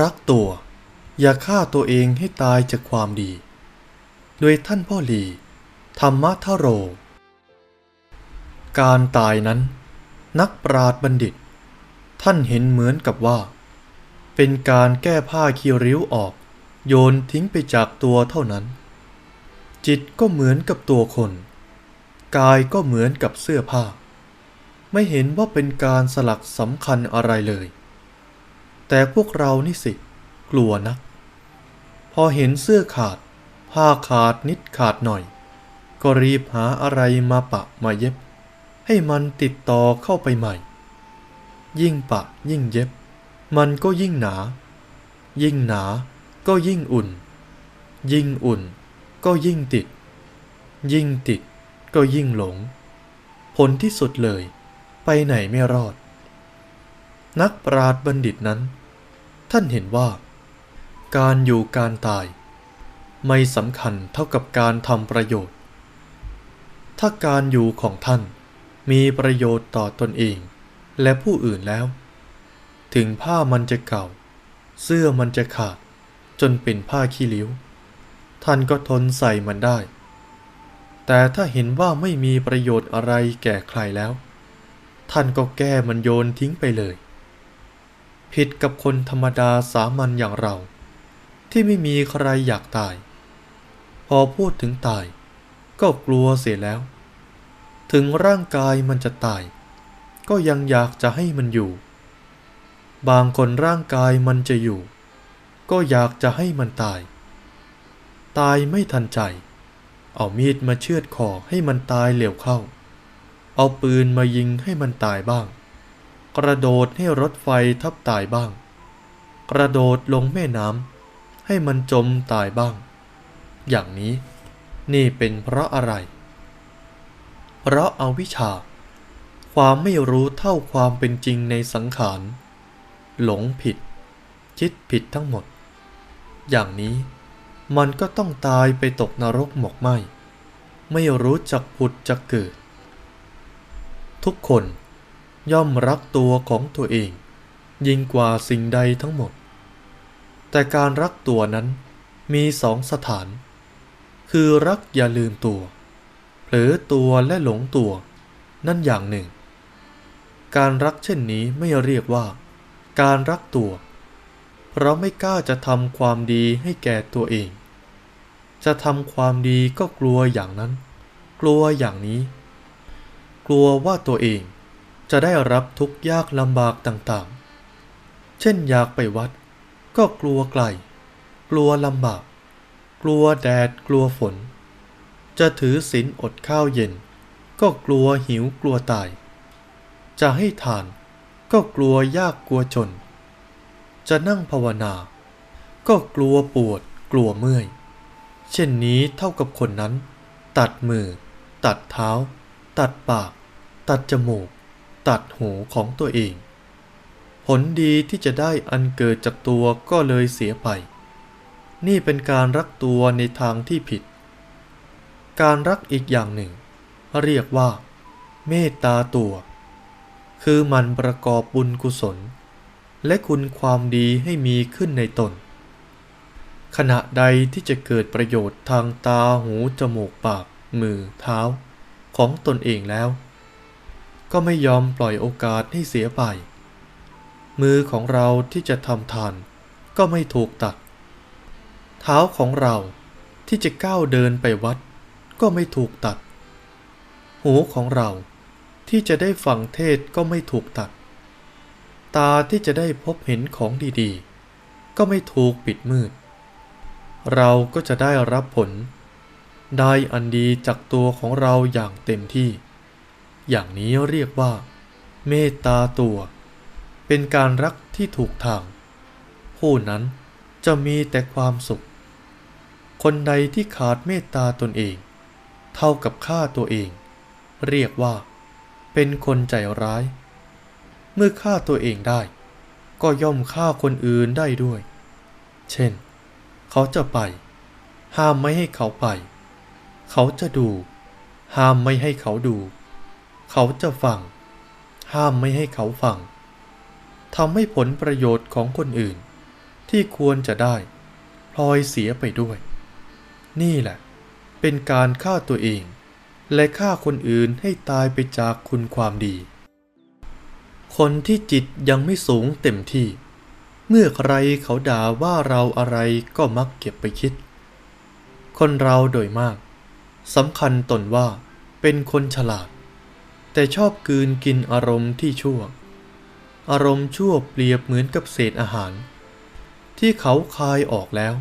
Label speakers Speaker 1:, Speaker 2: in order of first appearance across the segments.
Speaker 1: รักตัว อย่าฆ่าตัวเองให้ตายจากความดี โดยท่านพ่อหลี ธรรมทโร การตายนั้น นักปราดบัณฑิต ท่านเห็นเหมือนกับว่า เป็นการแก้ผ้าคีริ้วออก โยนทิ้งไปจากตัวเท่านั้น จิตก็เหมือนกับตัวคน กายก็เหมือนกับเสื้อผ้า ไม่เห็นว่าเป็นการสลักสำคัญอะไรเลย แต่พวกเรานี่สิ กลัวนักพอเห็นเสื้อขาด ผ้าขาดนิดขาดหน่อย ก็รีบหาอะไรมาปะมาเย็บ ให้มันติดต่อเข้าไปใหม่ ยิ่งปะยิ่งเย็บ มันก็ยิ่งหนา ยิ่งหนาก็ยิ่งอุ่น ยิ่งอุ่น ก็ยิ่งติด ยิ่งติดก็ยิ่งหลง ผลที่สุดเลย ไปไหนไม่รอด นักปราดบัณฑิตนั้น ท่านเห็นว่า การอยู่การตาย ไม่สำคัญเท่ากับการทำประโยชน์ ถ้าการอยู่ของท่านมีประโยชน์ต่อตนเองและผู้อื่นแล้ว ถึงผ้ามันจะเก่า เสื้อมันจะขาด จนเป็นผ้าขี้ริ้ว ท่านก็ทนใส่มันได้ แต่ถ้าเห็นว่าไม่มีประโยชน์อะไรแก่ใครแล้ว ท่านก็แก้มันโยนทิ้งไปเลย ผิดกับคนธรรมดาสามัญอย่างเรา ที่ไม่มีใครอยากตาย พอพูดถึงตาย ก็กลัวเสียแล้ว ถึงร่างกายมันจะตาย ก็ยังอยากจะให้มันอยู่ บางคนร่างกายมันจะอยู่ ก็อยากจะให้มันตาย ตายไม่ทันใจ เอามีดมาเชือดคอให้มันตายเร็วเข้า เอาปืนมายิงให้มันตายบ้าง กระโดดให้รถไฟทับตายบ้าง กระโดดลงแม่น้ำให้มันจมตายบ้าง อย่างนี้นี่เป็นเพราะอะไร เพราะอาวิชชา ความไม่รู้เท่าความเป็นจริงในสังขาร หลงผิด คิดผิดทั้งหมด อย่างนี้มันก็ต้องตายไปตกนรกหมกไหมไม่รู้จักผุดจักเกิด ทุกคน ย่อมรักตัวของตัวเอง ยิ่งกว่าสิ่งใดทั้งหมด แต่การรักตัวนั้นมีสองสถาน คือรักอย่าลืมตัวเผลอตัวและหลงตัว นั่นอย่างหนึ่ง การรักเช่นนี้ไม่เรียกว่า การรักตัว เพราะไม่กล้าจะทำความดีให้แก่ตัวเอง จะทำความดีก็กลัวอย่างนั้น กลัวอย่างนี้ กลัวว่าตัวเอง จะได้รับทุกยากลำบากต่างๆ เช่นอยากไปวัด ก็กลัวไกล กลัวลำบาก กลัวแดดกลัวฝน จะถือศีลอดข้าวเย็น ก็กลัวหิวกลัวตาย จะให้ทานก็กลัวยากกลัวจน จะนั่งภาวนา ก็กลัวปวดกลัวเมื่อย เช่นนี้เท่ากับคนนั้น ตัดมือ ตัดเท้า ตัดปาก ตัดจมูก ตัดหูของตัวเอง ผลดีที่จะได้อันเกิดจากตัวก็เลยเสียไป นี่เป็นการรักตัวในทางที่ผิด การรักอีกอย่างหนึ่ง เรียกว่า เมตตาตัว คือมันประกอบบุญกุศล และคุณความดีให้มีขึ้นในตน ขณะใดที่จะเกิดประโยชน์ทางตาหูจมูกปากมือเท้าของตนเองแล้ว ก็ไม่ยอมปล่อยโอกาสให้เสียไป มือของเราที่จะทำทานก็ไม่ถูกตัด เท้าของเราที่จะก้าวเดินไปวัด ก็ไม่ถูกตัด หูของเราที่จะได้ฟังเทศก็ไม่ถูกตัด ตาที่จะได้พบเห็นของดีๆ ก็ไม่ถูกปิดมืด เราก็จะได้รับผล ได้อันดีจากตัวของเราอย่างเต็มที่ อย่างนี้เรียกว่า เมตตาตัว เป็นการรักที่ถูกทาง ผู้นั้นจะมีแต่ความสุข คนใดที่ขาดเมตตาตนเอง เท่ากับฆ่าตัวเอง เรียกว่า เป็นคนใจร้าย เมื่อฆ่าตัวเองได้ ก็ย่อมฆ่าคนอื่นได้ด้วย เช่น เขาจะไป ห้ามไม่ให้เขาไป เขาจะดู ห้ามไม่ให้เขาดู เขาจะฟัง ห้ามไม่ให้เขาฟังทำให้ผลประโยชน์ของคนอื่น ที่ควรจะได้พลอยเสียไปด้วย นี่แหละ เป็นการฆ่าตัวเอง และฆ่าคนอื่นให้ตายไปจากคุณความดี คนที่จิตยังไม่สูงเต็มที่ เมื่อใครเขาด่าว่าเราอะไรก็มักเก็บไปคิด คนเราโดยมากสำคัญตนว่าเป็นคนฉลาด แต่ชอบกลืนกินอารมณ์ที่ชั่ว อารมณ์ชั่วเปรียบเหมือนกับเศษอาหาร ที่เขาคายออกแล้ว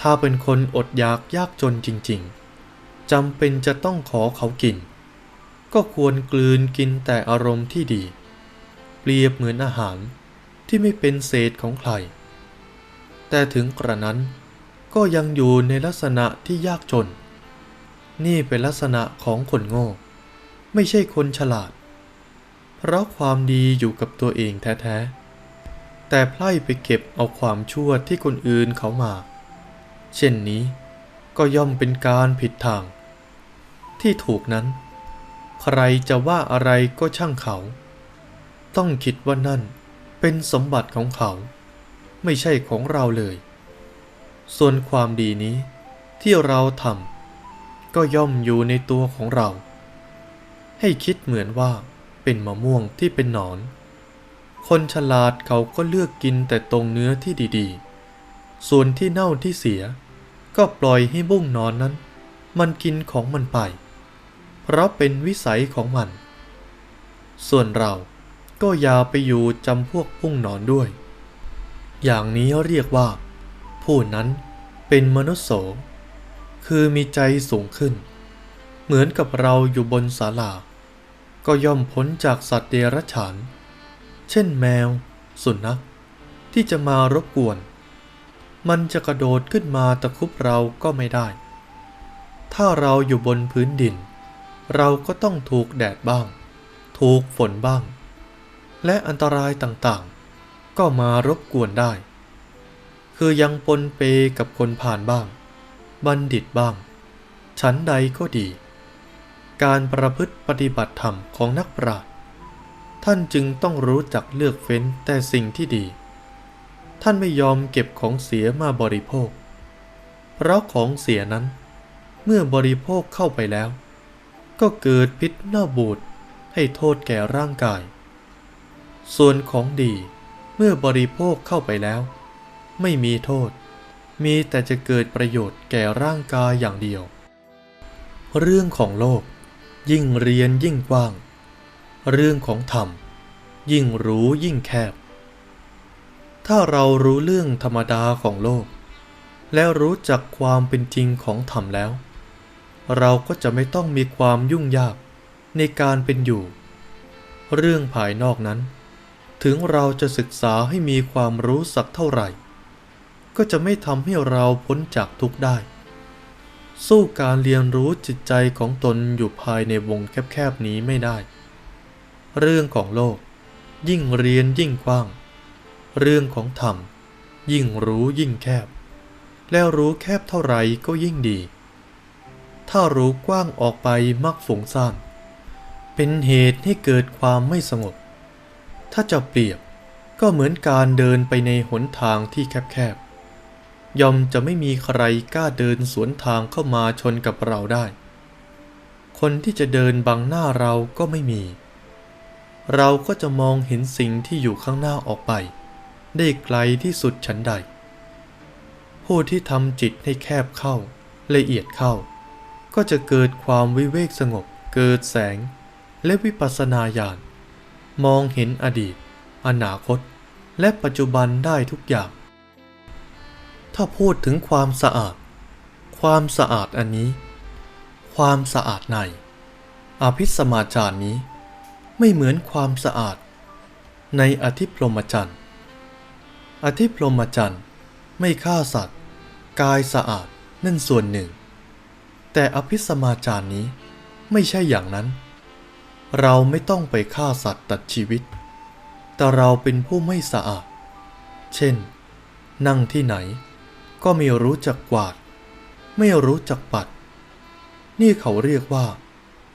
Speaker 1: ถ้าเป็นคนอดอยากยากจนจริงๆจำเป็นจะต้องขอเขากิน ก็ควรกลืนกินแต่อารมณ์ที่ดี เปรียบเหมือนอาหารที่ไม่เป็นเศษของใคร แต่ถึงกระนั้นก็ยังอยู่ในลักษณะที่ยากจน นี่เป็นลักษณะของคนโง่ ไม่ใช่คนฉลาด เพราะความดีอยู่กับตัวเองแท้ๆ แต่ไพร่ไปเก็บเอาความชั่วที่คนอื่นเขามา เช่นนี้ก็ย่อมเป็นการผิดทาง ที่ถูกนั้น ใครจะว่าอะไรก็ช่างเขา ต้องคิดว่านั่นเป็นสมบัติของเขา ไม่ใช่ของเราเลย ส่วนความดีนี้ที่เราทำก็ย่อมอยู่ในตัวของเรา ให้คิดเหมือนว่าเป็นมะม่วงที่เป็นหนอน คนฉลาดเขาก็เลือกกินแต่ตรงเนื้อที่ดีๆ ส่วนที่เน่าที่เสีย ก็ปล่อยให้บุ้งนอนนั้น มันกินของมันไป เพราะเป็นวิสัยของมัน ส่วนเราก็อย่าไปอยู่จำพวกบุ้งนอนด้วย อย่างนี้เรียกว่า ผู้นั้นเป็นมนุษย์โส คือมีใจสูงขึ้น เหมือนกับเราอยู่บนศาลา ก็ย่อมพ้นจากสัตว์เดรัจฉาน เช่นแมว สุนัขที่จะมารบกวน มันจะกระโดดขึ้นมาตะคุบเราก็ไม่ได้ ถ้าเราอยู่บนพื้นดิน เราก็ต้องถูกแดดบ้าง ถูกฝนบ้าง และอันตรายต่างๆ ก็มารบกวนได้ คือยังปนเปกับคนผ่านบ้าง บัณฑิตบ้างฉันใดก็ดี การประพฤติปฏิบัติธรรมของนักปราชญ์ท่านจึงต้องรู้จักเลือกเฟ้นแต่สิ่งที่ดี ท่านไม่ยอมเก็บของเสียมาบริโภค เพราะของเสียนั้น เมื่อบริโภคเข้าไปแล้ว ก็เกิดพิษเน่าบูดให้โทษแก่ร่างกาย ส่วนของดีเมื่อบริโภคเข้าไปแล้ว ไม่มีโทษ มีแต่จะเกิดประโยชน์แก่ร่างกายอย่างเดียว เรื่องของโลก ยิ่งเรียนยิ่งกว้าง เรื่องของธรรม ยิ่งรู้ยิ่งแคบ ถ้าเรารู้เรื่องธรรมดาของโลก แล้วรู้จักความเป็นจริงของธรรมแล้ว เราก็จะไม่ต้องมีความยุ่งยากในการเป็นอยู่ เรื่องภายนอกนั้น ถึงเราจะศึกษาให้มีความรู้สักเท่าไหร่ ก็จะไม่ทำให้เราพ้นจากทุกข์ได้ สู้การเรียนรู้จิตใจของตนอยู่ภายในวงแคบๆนี้ไม่ได้ เรื่องของโลก ยิ่งเรียนยิ่งกว้าง เรื่องของธรรม ยิ่งรู้ยิ่งแคบ แล้วรู้แคบเท่าไหร่ก็ยิ่งดี ถ้ารู้กว้างออกไปมักฝุงซ่านเป็นเหตุให้เกิดความไม่สงบ ถ้าจะเปรียบก็เหมือนการเดินไปในหนทางที่แคบๆ ย่อมจะไม่มีใครกล้าเดินสวนทางเข้ามาชนกับเราได้ คนที่จะเดินบังหน้าเราก็ไม่มี เราก็จะมองเห็นสิ่งที่อยู่ข้างหน้าออกไป ได้ไกลที่สุดชั้นใด ผู้ที่ทำจิตให้แคบเข้า ละเอียดเข้า ก็จะเกิดความวิเวกสงบ เกิดแสง และวิปัสสนาญาณมองเห็นอดีต อนาคต และปัจจุบันได้ทุกอย่าง ถ้าพูดถึงความสะอาด ความสะอาดอันนี้ ความสะอาดใน อภิสมาจารนี้ ไม่เหมือนความสะอาด ในอธิพรหมจรรย์ อธิพรหมจรรย์ไม่ฆ่าสัตว์ กายสะอาดนั่นส่วนหนึ่ง แต่อภิสมาจารนี้ไม่ใช่อย่างนั้น เราไม่ต้องไปฆ่าสัตว์ตัดชีวิต แต่เราเป็นผู้ไม่สะอาด เช่น นั่งที่ไหน ก็ไม่รู้จักกวาด ไม่รู้จักปัด นี่เขาเรียกว่า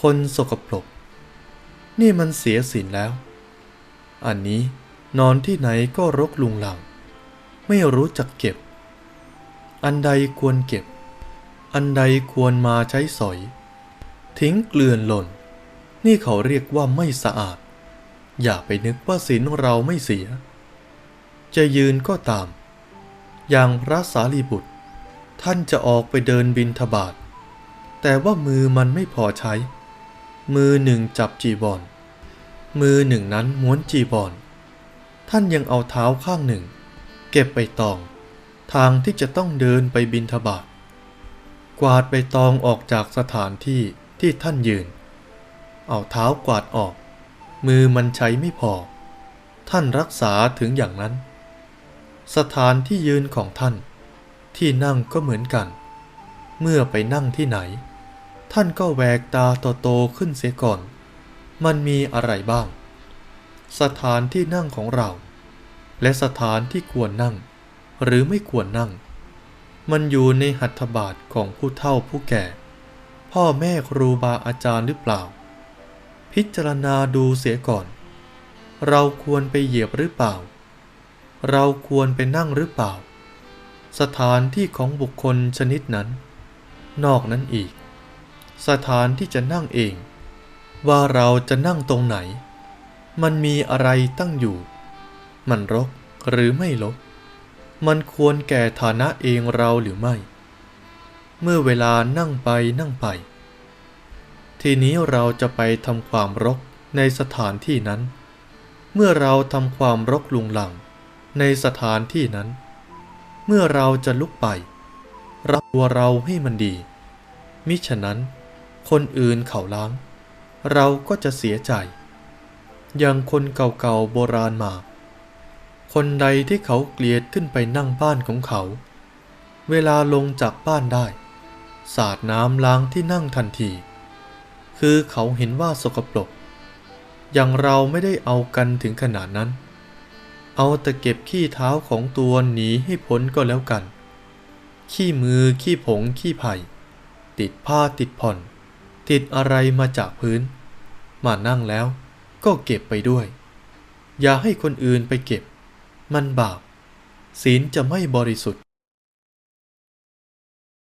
Speaker 1: คนสกปรก นี่มันเสียศีลแล้ว อันนี้นอนที่ไหนก็รกลุงหลัง ไม่รู้จักเก็บ อันใดควรเก็บ อันใดควรมาใช้สอย ทิ้งเกลื่อนหล่น นี่เขาเรียกว่าไม่สะอาด อย่าไปนึกว่าศีลเราไม่เสีย จะยืนก็ตาม อย่างพระสารีบุตร ท่านจะออกไปเดินบินทบาทแต่ว่ามือมันไม่พอใช้ มือหนึ่งจับจีบอลมือหนึ่งนั้นม้วนจีบอลท่านยังเอาเท้าข้างหนึ่ง เก็บใบตอง ทางที่จะต้องเดินไปบินทบาทกวาดใบตองออกจากสถานที่ที่ท่านยืน เอาเท้ากวาดออก มือมันใช้ไม่พอ ท่านรักษาถึงอย่างนั้น สถานที่ยืนของท่าน ที่นั่งก็เหมือนกัน เมื่อไปนั่งที่ไหน ท่านก็แวกตาโตๆขึ้นเสียก่อน มันมีอะไรบ้าง สถานที่นั่งของเรา และสถานที่ควรนั่ง หรือไม่ควรนั่ง มันอยู่ในหัตถบาทของผู้เฒ่าผู้แก่ พ่อแม่ครูบาอาจารย์หรือเปล่า พิจารณาดูเสียก่อน เราควรไปเหยียบหรือเปล่า เราควรไปนั่งหรือเปล่า สถานที่ของบุคคลชนิดนั้น นอกนั้นอีก สถานที่จะนั่งเอง ว่าเราจะนั่งตรงไหน มันมีอะไรตั้งอยู่ มันรกหรือไม่รกมันควรแก่ฐานะเองเราหรือไม่ เมื่อเวลานั่งไปนั่งไป ทีนี้เราจะไปทำความรกในสถานที่นั้น เมื่อเราทำความรกลุงหลัง ในสถานที่นั้น เมื่อเราจะลุกไปรับตัวเราให้มันดี มิฉะนั้น คนอื่นเขาล้าง เราก็จะเสียใจ อย่างคนเก่าๆโบราณมา คนใดที่เขาเกลียดขึ้นไปนั่งบ้านของเขา เวลาลงจากบ้านได้ สาดน้ำล้างที่นั่งทันที คือเขาเห็นว่าสกปรกอย่างเราไม่ได้เอากันถึงขนาดนั้น เอาแต่เก็บขี้เท้าของตัวหนีให้พ้นก็แล้วกัน ขี้มือขี้ผงขี้ไผ่ ติดผ้าติดผ่อน ติดอะไรมาจากพื้น มานั่งแล้วก็เก็บไปด้วย อย่าให้คนอื่นไปเก็บ มันบาปศีลจะไม่บริสุทธิ์